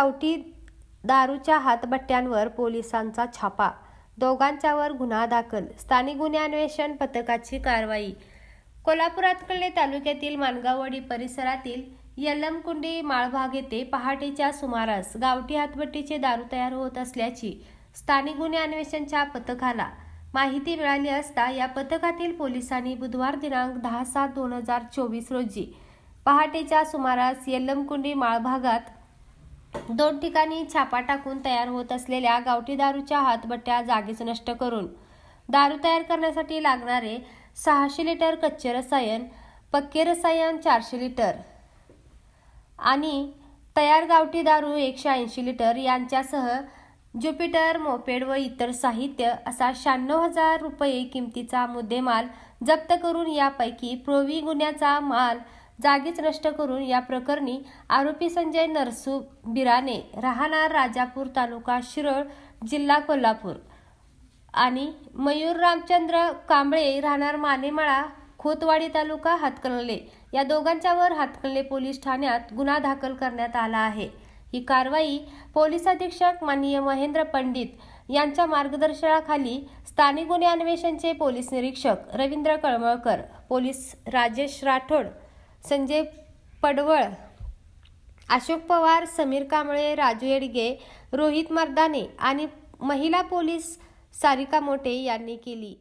गावठी दारूच्या हातबट्ट्यांवर पोलिसांचा छापा. दोघांच्यावर गुन्हा दाखल. स्थानिक गुन्हे अन्वेषण पथकाची कारवाई. कोल्हापुरातकडे तालुक्यातील मानगाववाडी परिसरातील यल्लमकुंडी माळभाग येथे पहाटेच्या सुमारास गावठी हातभट्टीचे दारू तयार होत असल्याची स्थानिक गुन्हे अन्वेषणच्या पथकाला माहिती मिळाली असता या पथकातील पोलिसांनी बुधवार दिनांक दहा सात दोन हजार चोवीस रोजी पहाटेच्या सुमारास यल्लमकुंडी माळभागात दोन ठिकाणी छापा टाकून तयार होत असलेल्या गावठी दारूच्या हातबट्ट्या जागीच नष्ट करून दारू तयार करण्यासाठी लागणारे सहाशे लिटर कच्चे रसायन पक्के रसायन चारशे लिटर आणि तयार गावठी दारू एकशे ऐंशी लिटर यांच्यासह ज्युपिटर मोपेड व इतर साहित्य असा शहाण्णव हजार रुपये किमतीचा मुद्देमाल जप्त करून यापैकी प्रोवी गुन्ह्याचा माल जागीच नष्ट करून या प्रकरणी आरोपी संजय नरसू बिराने राहणार राजापूर तालुका शिरोळ जिल्हा कोल्हापूर आणि मयूर रामचंद्र कांबळे राहणार मानेमाळा खोतवाडी तालुका हातकणले या दोघांच्यावर हातकणले पोलीस ठाण्यात गुन्हा दाखल करण्यात आला आहे. ही कारवाई पोलीस अधीक्षक माननीय महेंद्र पंडित यांच्या मार्गदर्शनाखाली स्थानिक गुन्हे अन्वेषणचे पोलीस निरीक्षक रवींद्र कळमळकर पोलीस राजेश राठोड संजय पडवळ अशोक पवार समीर कांबळे राजू येडगे रोहित मर्दाने आणि महिला पोलीस सारिका मोटे यांनी केली.